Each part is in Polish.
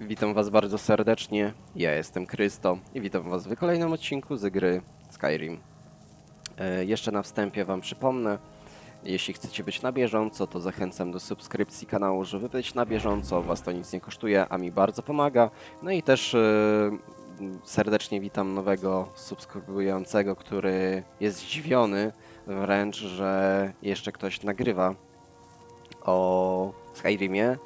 Witam Was bardzo serdecznie. Ja jestem Krysto i witam Was w kolejnym odcinku z gry Skyrim. E, jeszcze na wstępie Wam przypomnę, jeśli chcecie być na bieżąco, to zachęcam do subskrypcji kanału, żeby być na bieżąco. Was to nic nie kosztuje, a mi bardzo pomaga. No i też e, serdecznie witam nowego subskrybującego, który jest zdziwiony wręcz, że jeszcze ktoś nagrywa o Skyrimie.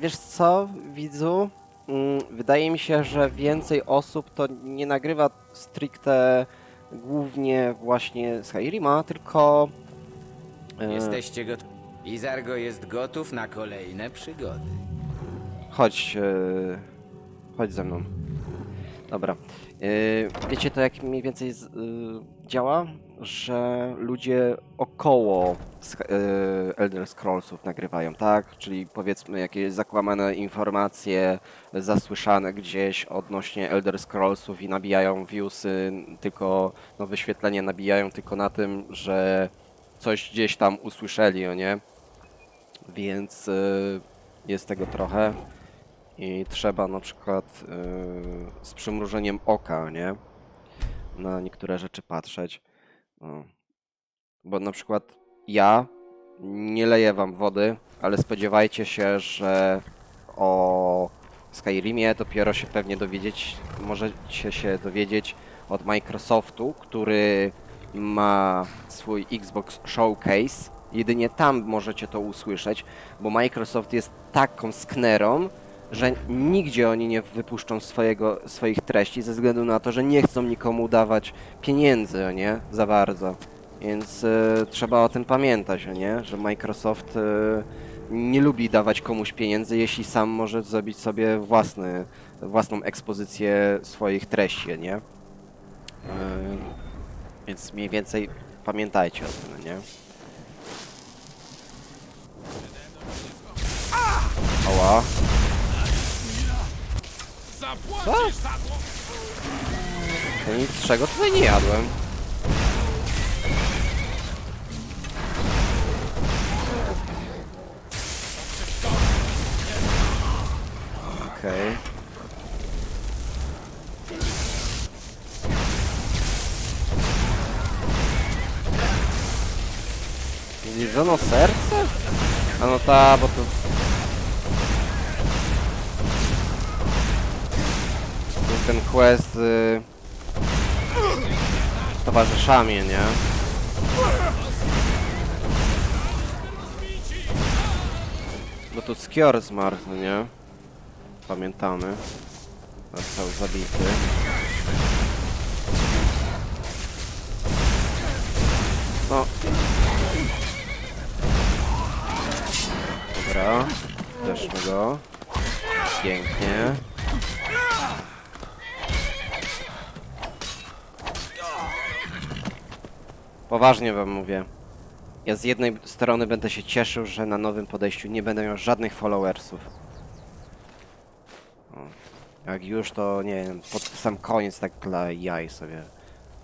Wiesz co, widzu? Mm, Wydaje mi się, że więcej osób to nie nagrywa stricte głównie właśnie Skyrima, tylko... e, Jesteście gotowi. Izargo jest gotów na kolejne przygody. Chodź, e, chodź ze mną. Dobra. E, wiecie to jak mniej więcej e, działa? Że ludzie około e, Elder Scrollsów nagrywają, tak? Czyli powiedzmy jakieś zakłamane informacje zasłyszane gdzieś odnośnie Elder Scrollsów i nabijają viewsy, tylko no wyświetlenie nabijają tylko na tym, że coś gdzieś tam usłyszeli, o nie? Więc jest tego trochę i trzeba na przykład yy, z przymrużeniem oka, nie? Na niektóre rzeczy patrzeć. No. Bo na przykład ja nie leję wam wody, ale spodziewajcie się, że o Skyrimie dopiero się pewnie dowiedzieć, możecie się dowiedzieć od Microsoftu, który ma swój Xbox Showcase. Jedynie tam możecie to usłyszeć, bo Microsoft jest taką sknerą, że nigdzie oni nie wypuszczą swojego, swoich treści ze względu na to, że nie chcą nikomu dawać pieniędzy, o nie? Za bardzo. Więc e, trzeba o tym pamiętać, o nie? Że Microsoft e, nie lubi dawać komuś pieniędzy, jeśli sam może zrobić sobie własny, własną ekspozycję swoich treści, nie? E, więc mniej więcej pamiętajcie o tym, nie? Ała. Co? Ja nic czego tutaj nie jadłem. Okej. Zjedzono serce? A no ta, bo to... Quest z towarzyszami, nie? Bo tu Skior zmarł, no nie? Pamiętamy. Został zabity. No. Dobra. Deszmy go. Pięknie. Poważnie wam mówię. Ja z jednej strony będę się cieszył, że na nowym podejściu nie będę miał żadnych followersów. O. Jak już to, nie wiem, pod sam koniec tak dla jaj sobie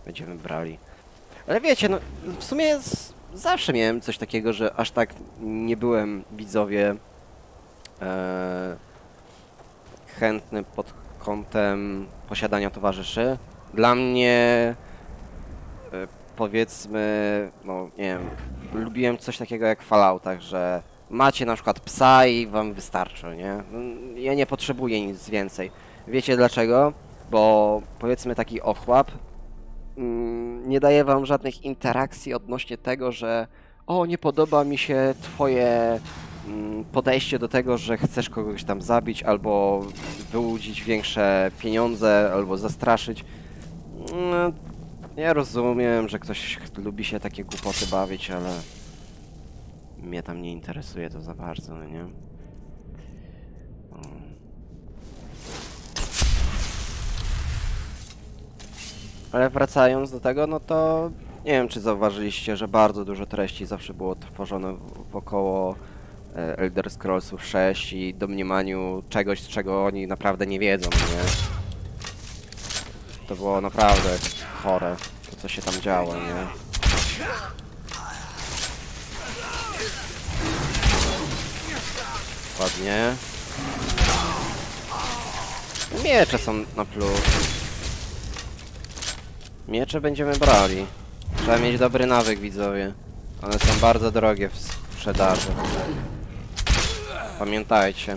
będziemy brali. Ale wiecie, no w sumie z, zawsze miałem coś takiego, że aż tak nie byłem widzowie e, chętny pod kątem posiadania towarzyszy. Dla mnie e, powiedzmy, no nie wiem, lubiłem coś takiego jak w Falloutach, że macie na przykład psa i wam wystarczy, nie? Ja nie potrzebuję nic więcej. Wiecie dlaczego? Bo powiedzmy taki ochłap mm, nie daje wam żadnych interakcji odnośnie tego, że o, nie podoba mi się twoje mm, podejście do tego, że chcesz kogoś tam zabić, albo wyłudzić większe pieniądze, albo zastraszyć. Mm, ja rozumiem, że ktoś lubi się takie głupoty bawić, ale mnie tam nie interesuje to za bardzo, no nie? Mm. Ale wracając do tego, no to nie wiem, czy zauważyliście, że bardzo dużo treści zawsze było tworzone wokoło e, Elder Scrollsów 6 i domniemaniu czegoś, czego oni naprawdę nie wiedzą, nie? To było naprawdę chore, to co się tam działo, nie? Ładnie. Miecze są na plus. Miecze będziemy brali. Trzeba mieć dobry nawyk, widzowie. One są bardzo drogie w sprzedaży. Pamiętajcie.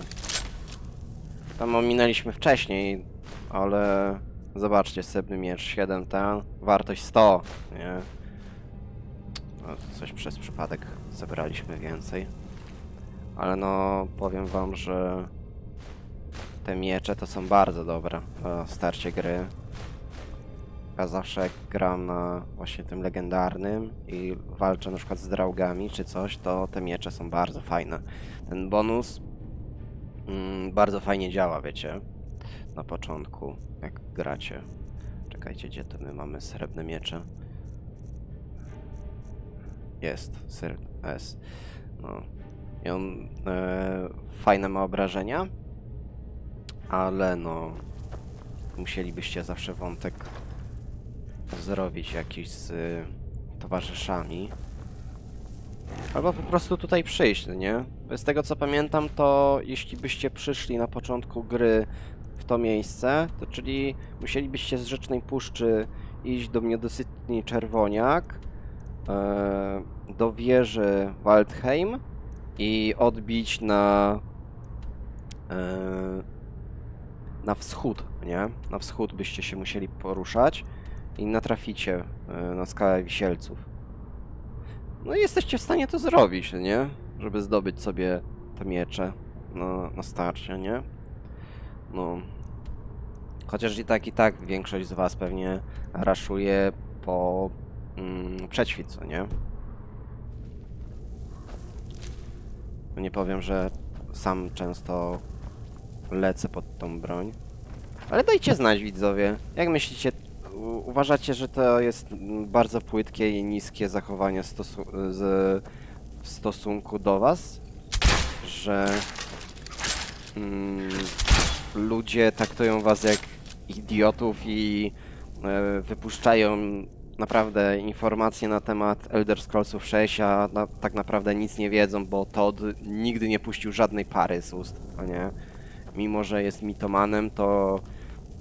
Tam ominęliśmy wcześniej, ale zobaczcie, srebrny miecz 7 ten, wartość 100, nie? No, coś przez przypadek zebraliśmy więcej. Ale no, powiem wam, że te miecze to są bardzo dobre na starcie gry. Ja zawsze gram na właśnie tym legendarnym i walczę na przykład z draugami czy coś, to te miecze są bardzo fajne. Ten bonus mm, bardzo fajnie działa, wiecie, na początku, jak gracie. Czekajcie, gdzie to my mamy srebrne miecze? Jest, syr S. No. I on e, fajne ma obrażenia, ale no musielibyście zawsze wątek zrobić jakiś z y, towarzyszami. Albo po prostu tutaj przyjść, nie? Z tego co pamiętam, to jeśli byście przyszli na początku gry w to miejsce, to czyli musielibyście z Rzecznej Puszczy iść do Miodosytni Czerwoniak, e, do wieży Waldheim i odbić na e, na wschód, nie? Na wschód byście się musieli poruszać i natraficie e, na skałę wisielców. No i jesteście w stanie to zrobić, nie? Żeby zdobyć sobie te miecze na, na starcie, nie? No. Chociaż i tak, i tak większość z was pewnie raszuje po mm, nie? Nie powiem, że sam często lecę pod tą broń. Ale dajcie znać, widzowie. Jak myślicie, uważacie, że to jest bardzo płytkie i niskie zachowanie stosu- z, w stosunku do was? Że mm, ludzie traktują was jak idiotów i e, wypuszczają naprawdę informacje na temat Elder Scrollsów 6, a na, tak naprawdę nic nie wiedzą, bo Todd nigdy nie puścił żadnej pary z ust, a nie? Mimo, że jest mitomanem, to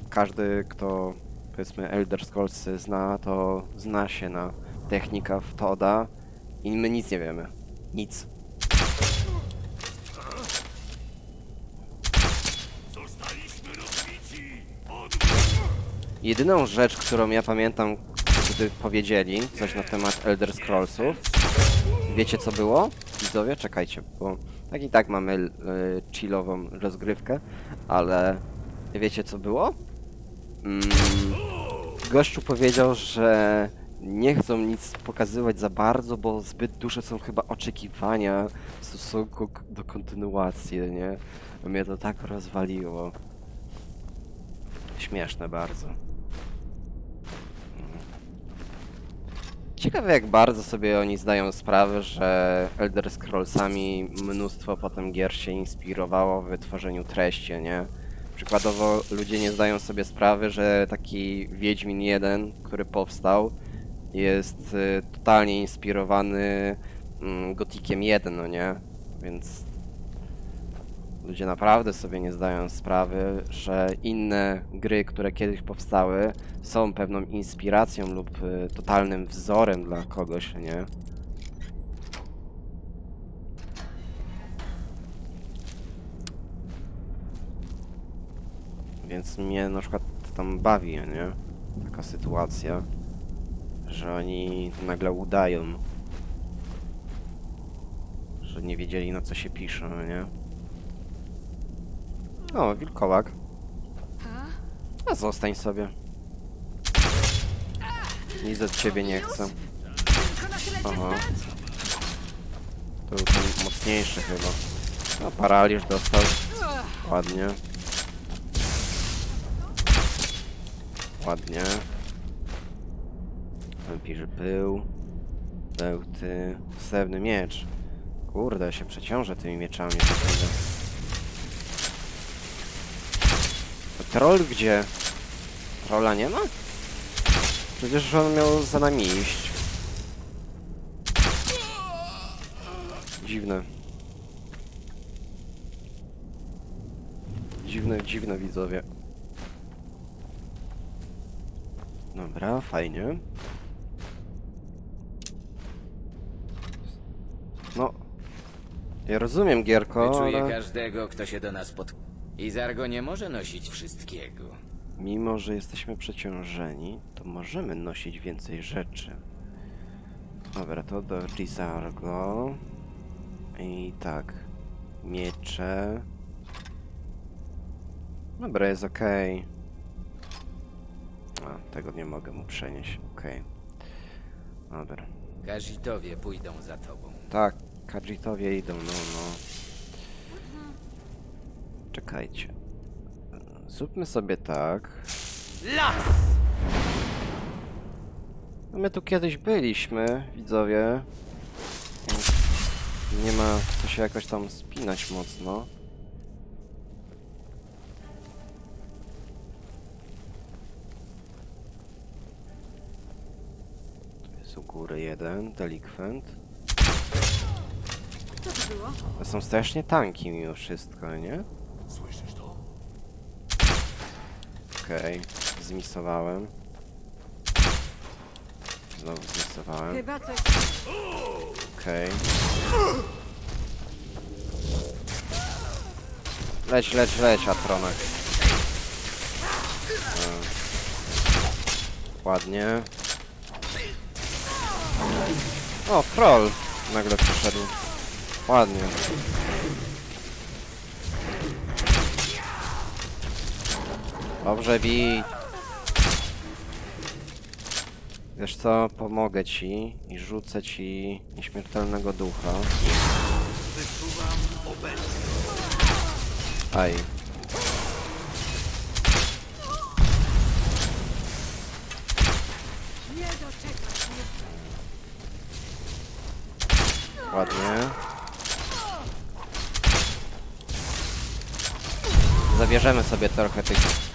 każdy, kto powiedzmy Elder Scrolls zna, to zna się na technikach Toda i my nic nie wiemy. Nic. Jedyną rzecz, którą ja pamiętam, gdy powiedzieli coś na temat Elder Scrollsów, wiecie co było? Widzowie, czekajcie, bo tak i tak mamy y, chillową rozgrywkę, ale wiecie co było? Mm, gościu powiedział, że nie chcą nic pokazywać za bardzo, bo zbyt duże są chyba oczekiwania w stosunku do kontynuacji, nie? Mnie to tak rozwaliło. Śmieszne bardzo. Ciekawe jak bardzo sobie oni zdają sprawę, że Elder Scrollsami mnóstwo potem gier się inspirowało w wytworzeniu treści, nie? Przykładowo ludzie nie zdają sobie sprawy, że taki Wiedźmin 1, który powstał, jest y, totalnie inspirowany mm, Gothikiem 1, no nie? Więc ludzie naprawdę sobie nie zdają sprawy, że inne gry, które kiedyś powstały, są pewną inspiracją lub y, totalnym wzorem dla kogoś, nie? Więc mnie na przykład tam bawi, nie? Taka sytuacja, że oni nagle udają, że nie wiedzieli na co się pisze, nie? O, wilkołak. A zostań sobie. Nic od ciebie nie chcę. Aha. To był ten mocniejszy chyba. No, paraliż dostał. Ładnie. Ładnie. Wampirzy pył. Bełty. Srebrny miecz. Kurde, się przeciążę tymi mieczami. za chwilę. A Troll gdzie? Trolla nie ma? Przecież on miał za nami iść. Dziwne. Dziwne, dziwne widzowie. Dobra, fajnie. No. Ja rozumiem, Gierko, Wyczuję ale każdego, kto się do nas pod... Izargo nie może nosić wszystkiego. mimo, że jesteśmy przeciążeni, to możemy nosić więcej rzeczy. Dobra, to do Gizargo. I tak. Miecze. Dobra, jest okej. A, tego nie mogę mu przenieść. Okej. Dobra. Kazitowie pójdą za tobą. Tak, Kajitowie idą, no, no. Czekajcie. Zróbmy sobie tak. Las! No My tu kiedyś byliśmy, widzowie. Więc nie ma co się jakoś tam spinać mocno. Tu jest u góry jeden, delikwent. Co to było? To są strasznie tanki mimo wszystko, nie? Słyszysz to? Okej, zmisowałem. Znowu zmisowałem. Chyba coś... Okej. Leć, leć, leć, Atronek. E, Ładnie. O, troll nagle przyszedł. Ładnie. Dobrze, bij. Wiesz co, pomogę ci i rzucę ci nieśmiertelnego ducha. Aj. Ładnie. Zabierzemy sobie trochę tych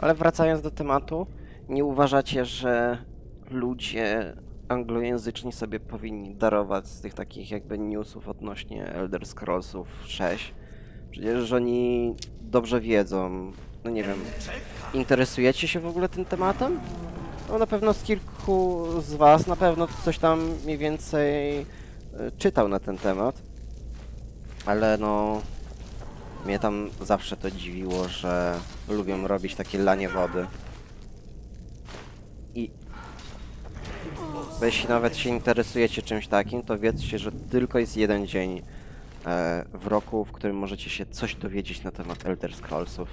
Ale wracając do tematu, nie uważacie, że ludzie anglojęzyczni sobie powinni darować z tych takich jakby newsów odnośnie Elder Scrollsów 6? Przecież oni dobrze wiedzą, no nie wiem, interesujecie się w ogóle tym tematem? No na pewno z kilku z was na pewno coś tam mniej więcej e, czytał na ten temat. Ale no mnie tam zawsze to dziwiło, że lubią robić takie lanie wody. I jeśli nawet się interesujecie czymś takim, to wiedzcie, że tylko jest jeden dzień e, w roku, w którym możecie się coś dowiedzieć na temat Elder Scrollsów.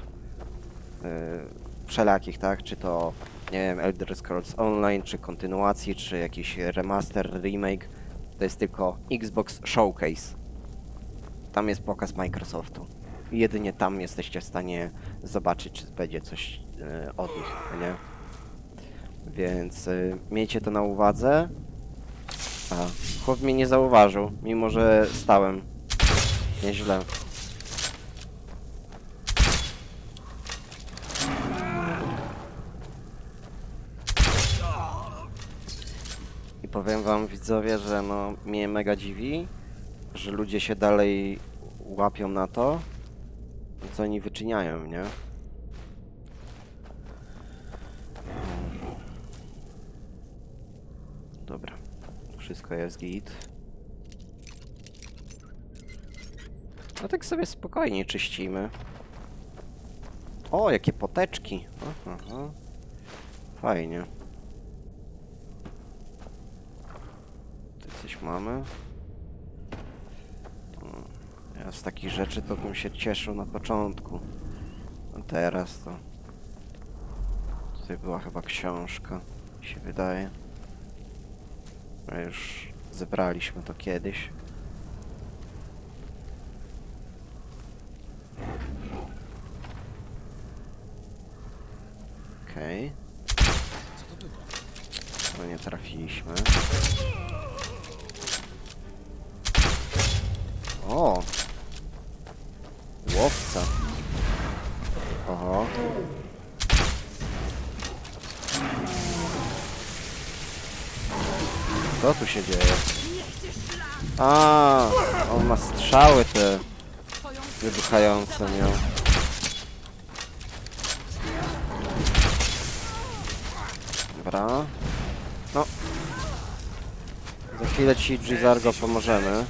E, wszelakich, tak? Czy to, nie wiem, Elder Scrolls Online, czy kontynuacji, czy jakiś remaster, remake. To jest tylko Xbox Showcase. Tam jest pokaz Microsoftu. Jedynie tam jesteście w stanie zobaczyć, czy będzie coś e, od nich, nie? Więc y, miejcie to na uwadze. A, chłop mnie nie zauważył, mimo że stałem. Nieźle. I powiem wam widzowie, że no mnie mega dziwi, że ludzie się dalej łapią na to, co oni wyczyniają, nie? Dobra, wszystko jest git. No tak sobie spokojnie czyścimy. O, jakie poteczki. Aha, aha. Fajnie. Tu coś mamy. Z takich rzeczy to bym się cieszył na początku. A teraz to... Tutaj była chyba książka, mi się wydaje. A już zebraliśmy to kiedyś. Okej. No nie trafiliśmy. Co tu się dzieje? A, on ma strzały te wybuchające miał. Dobra. No. Za chwilę ci Gizargo pomożemy.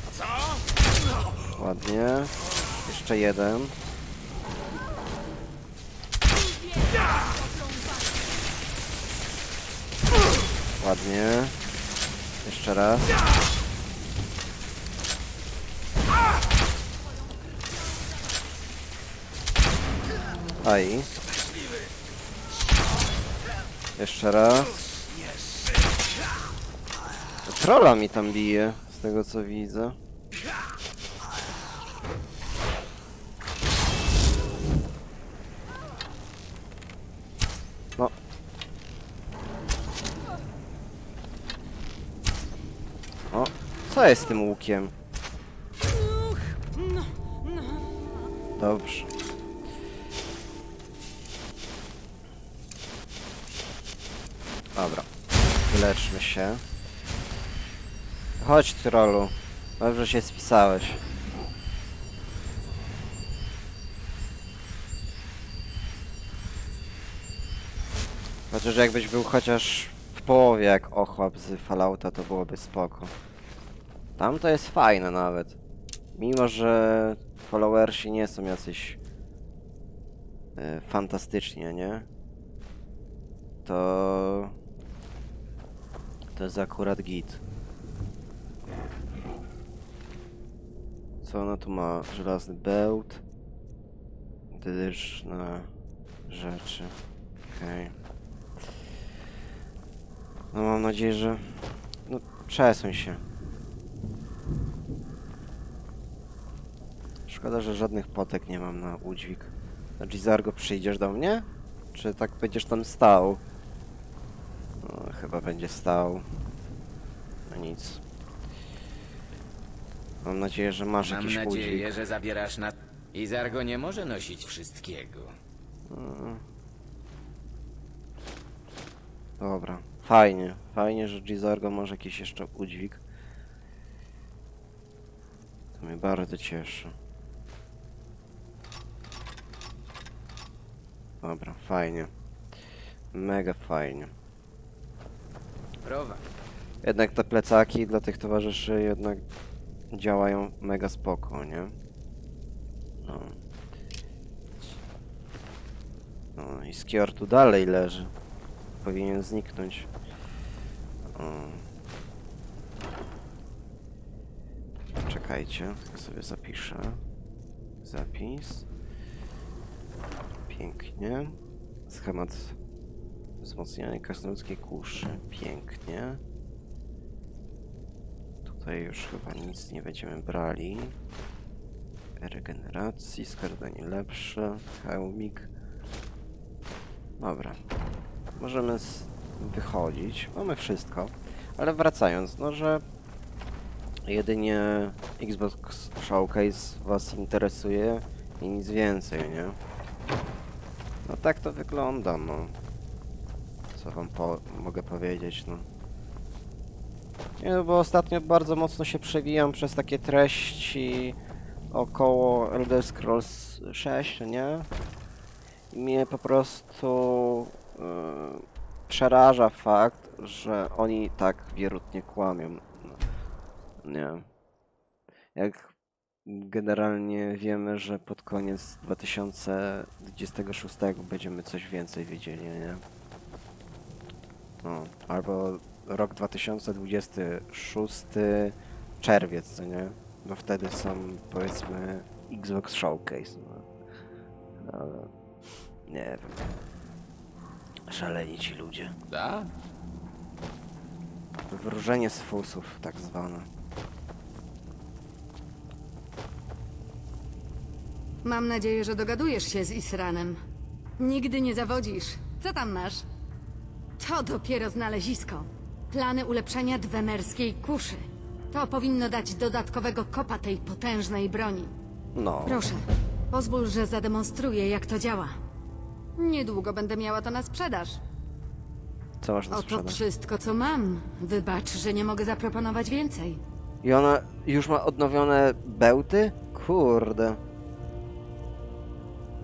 Ładnie. Jeszcze jeden. Ładnie. Jeszcze raz. Aj. Jeszcze raz. Trolla mi tam bije, z tego co widzę. No. O, co jest z tym łukiem? Dobrze. Dobra. Wyleczmy się. Chodź, trollu. Dobrze się spisałeś. Chociaż jakbyś był chociaż w połowie jak ochłap z Fallouta, to byłoby spoko. Tam to jest fajne nawet. Mimo, że followersi nie są jacyś e, fantastycznie, nie? To... To jest akurat git. Co ona tu ma? Żelazny bełt. Dylyczne rzeczy. Okej. No mam nadzieję, że... No, przesuń się. Szkoda, że żadnych potek nie mam na udźwig. Na Gizargo przyjdziesz do mnie? Czy tak będziesz tam stał? No, chyba będzie stał. No nic. Mam nadzieję, że masz Mam jakiś nadzieję, udźwig. że zabierasz na... Izargo nie może nosić wszystkiego. Mm. Dobra, fajnie. Fajnie, że Gizargo może jakiś jeszcze udźwig. To mnie bardzo cieszy. Dobra, fajnie. Mega fajnie. Prowadź. Jednak te plecaki dla tych towarzyszy jednak działają mega spoko, nie? No. No i Skior tu dalej leży. Powinien zniknąć. O. Czekajcie, sobie zapiszę. Zapis. Pięknie. Schemat wzmocnienia krasnoludzkiej kuszy. Pięknie. Tutaj już chyba nic nie będziemy brali. Regeneracji, skradanie lepsze, hełmik. Dobra. Możemy wychodzić. Mamy wszystko. Ale wracając, no że jedynie Xbox Showcase was interesuje i nic więcej, nie? No tak to wygląda, no. Co wam po mogę powiedzieć, no. Nie, no bo ostatnio bardzo mocno się przewijam przez takie treści około Elder Scrolls 6, nie? I mnie po prostu yy, przeraża fakt, że oni tak wierutnie kłamią. No, nie. Jak generalnie wiemy, że pod koniec 2026 będziemy coś więcej wiedzieli, nie? No, albo rok 2026 czerwiec, co nie? Bo wtedy są powiedzmy Xbox Showcase. No. Ale nie wiem. Szaleni ci ludzie. Tak? Wróżenie z fusów, tak zwane. Mam nadzieję, że dogadujesz się z Isranem. Nigdy nie zawodzisz. Co tam masz? To dopiero znalezisko. Plany ulepszenia dwemerskiej kuszy. To powinno dać dodatkowego kopa tej potężnej broni. No, Proszę, pozwól, że zademonstruję, jak to działa. Niedługo będę miała to na sprzedaż. co masz na Oto sprzedaż? wszystko, co mam. Wybacz, że nie mogę zaproponować więcej. I ona już ma odnowione bełty? Kurde.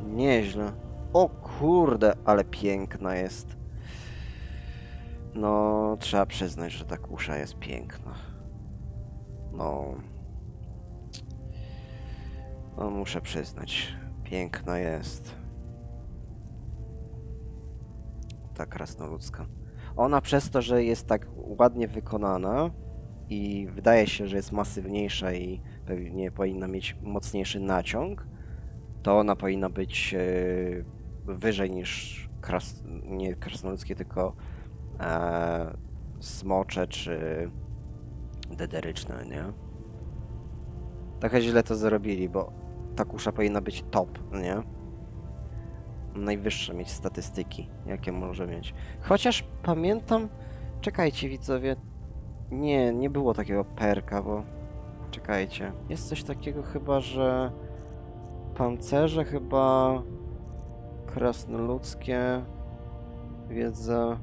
Nieźle. O kurde, ale piękna jest. No, trzeba przyznać, że ta kusza jest piękna. No. No, muszę przyznać. Piękna jest. Ta krasnoludzka. Ona przez to, że jest tak ładnie wykonana i wydaje się, że jest masywniejsza i pewnie powinna mieć mocniejszy naciąg, to ona powinna być e, wyżej niż kras, nie krasnoludzkie, tylko e, smocze czy dederyczne, nie? Trochę źle to zrobili, bo ta kusza powinna być top, nie? Najwyższe mieć statystyki, jakie może mieć. Chociaż pamiętam, czekajcie widzowie, nie, nie było takiego perka, bo czekajcie, jest coś takiego chyba, że pancerze chyba krasnoludzkie wiedza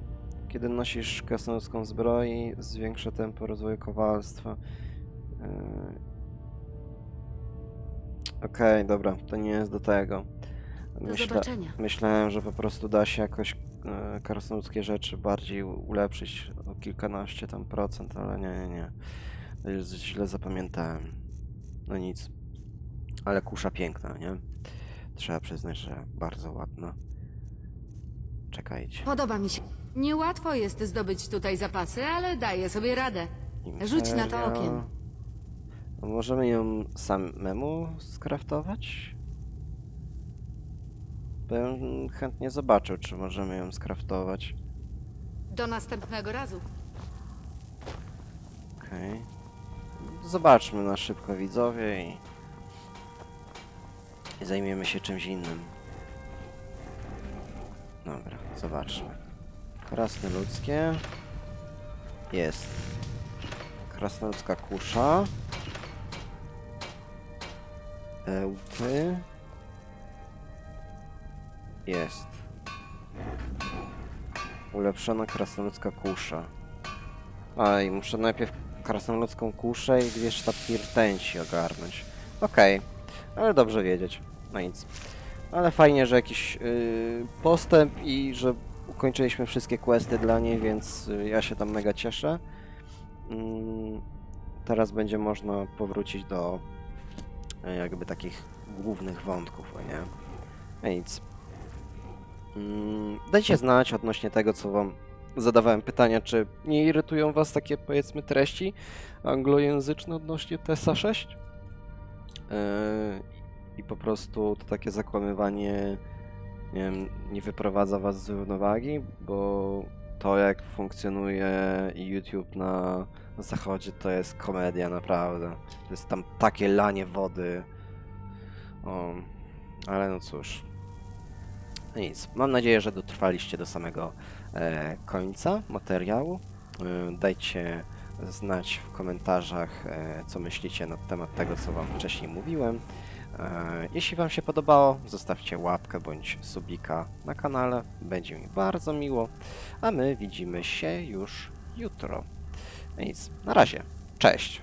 kiedy nosisz krasnoludzką zbroję, zwiększa tempo rozwoju kowalstwa. Yy. Okej, dobra, to nie jest do tego. Do zobaczenia. myślałem, że po prostu da się jakoś e, krasnoludzkie rzeczy bardziej ulepszyć o kilkanaście tam procent, ale nie, nie, nie. Źle zapamiętałem. No nic. Ale kusza piękna, nie? Trzeba przyznać, że bardzo ładna. Czekajcie. Podoba mi się. Niełatwo jest zdobyć tutaj zapasy, ale daję sobie radę. Rzuć na to Imperia. okiem. A Możemy ją samemu skraftować? Bym chętnie zobaczył, czy możemy ją skraftować. Do następnego razu. Okej. Zobaczmy na szybko widzowie i... i zajmiemy się czymś innym. Dobra, zobaczmy. Krasne ludzkie. Jest. Krasnoludzka kusza. Ełty. Jest. Ulepszona krasnoludzka kusza. Aj, muszę najpierw krasnoludzką kuszę i dwie sztabki rtęci ogarnąć. Okej, ale dobrze wiedzieć. No nic. Ale fajnie, że jakiś yy, postęp i że ukończyliśmy wszystkie questy dla niej, więc y, ja się tam mega cieszę. Mm, teraz będzie można powrócić do y, jakby takich głównych wątków, o nie? No nic. Mm, dajcie znać odnośnie tego, co wam zadawałem pytania, czy nie irytują was takie, powiedzmy, treści anglojęzyczne odnośnie TESA 6? Yy, I po prostu to takie zakłamywanie nie, wiem, nie wyprowadza was z równowagi, bo to jak funkcjonuje YouTube na zachodzie to jest komedia naprawdę. To jest tam takie lanie wody. O, ale no cóż. No Nic. Mam nadzieję, że dotrwaliście do samego e, końca materiału. E, dajcie znać w komentarzach, e, co myślicie na temat tego, co Wam wcześniej mówiłem. E, jeśli Wam się podobało, zostawcie łapkę bądź subika na kanale. Będzie mi bardzo miło. A my widzimy się już jutro. No Nic. Na razie. Cześć.